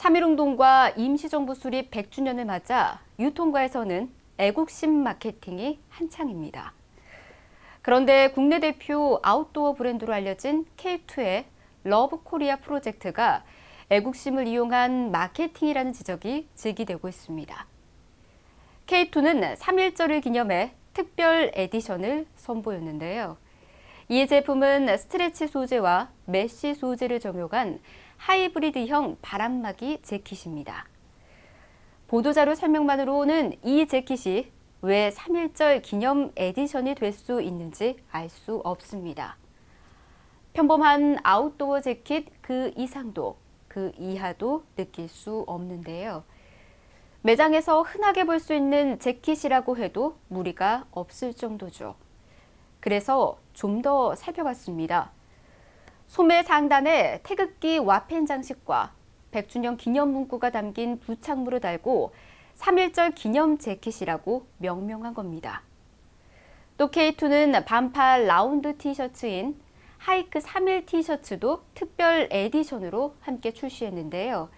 3.1운동과 임시정부 수립 100주년을 맞아 유통가에서는 애국심 마케팅이 한창입니다. 그런데 국내 대표 아웃도어 브랜드로 알려진 K2의 러브 코리아 프로젝트가 애국심을 이용한 마케팅이라는 지적이 제기되고 있습니다. K2는 3.1절을 기념해 특별 에디션을 선보였는데요. 이 제품은 스트레치 소재와 메쉬 소재를 적용한 하이브리드형 바람막이 재킷입니다. 보도자료 설명만으로는 이 재킷이 왜 3.1절 기념 에디션이 될 수 있는지 알 수 없습니다. 평범한 아웃도어 재킷 그 이상도 그 이하도 느낄 수 없는데요. 매장에서 흔하게 볼 수 있는 재킷이라고 해도 무리가 없을 정도죠. 그래서 좀 더 살펴봤습니다. 소매 상단에 태극기 와펜 장식과 100주년 기념 문구가 담긴 부착물을 달고 3.1절 기념 재킷이라고 명명한 겁니다. 또 K2는 반팔 라운드 티셔츠인 하이크 3.1 티셔츠도 특별 에디션으로 함께 출시했는데요.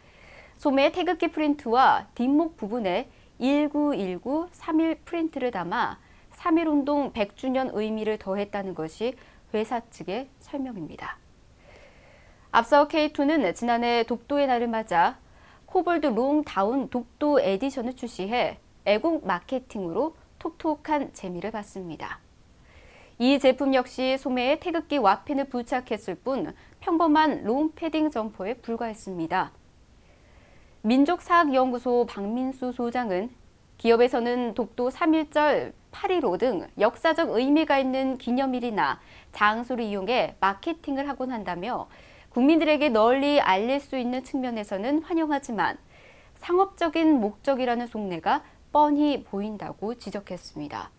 소매 태극기 프린트와 뒷목 부분에 1919 3.1 프린트를 담아 3.1 운동 100주년 의미를 더했다는 것이 회사 측의 설명입니다. 앞서 K2는 지난해 독도의 날을 맞아 코볼드 롱 다운 독도 에디션을 출시해 애국 마케팅으로 톡톡한 재미를 봤습니다. 이 제품 역시 소매에 태극기 와펜을 부착했을 뿐 평범한 롱 패딩 점퍼에 불과했습니다. 민족사학연구소 박민수 소장은 기업에서는 독도 3.1절 8.15 등 역사적 의미가 있는 기념일이나 장소를 이용해 마케팅을 하곤 한다며 국민들에게 널리 알릴 수 있는 측면에서는 환영하지만 상업적인 목적이라는 속내가 뻔히 보인다고 지적했습니다.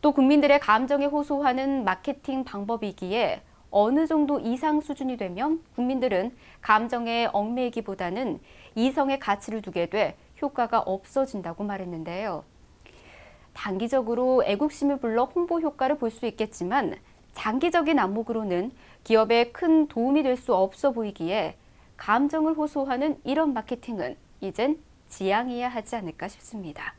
또 국민들의 감정에 호소하는 마케팅 방법이기에 어느 정도 이상 수준이 되면 국민들은 감정에 얽매이기보다는 이성의 가치를 두게 돼 효과가 없어진다고 말했는데요. 단기적으로 애국심을 불러 홍보 효과를 볼 수 있겠지만 장기적인 안목으로는 기업에 큰 도움이 될 수 없어 보이기에 감정을 호소하는 이런 마케팅은 이젠 지양해야 하지 않을까 싶습니다.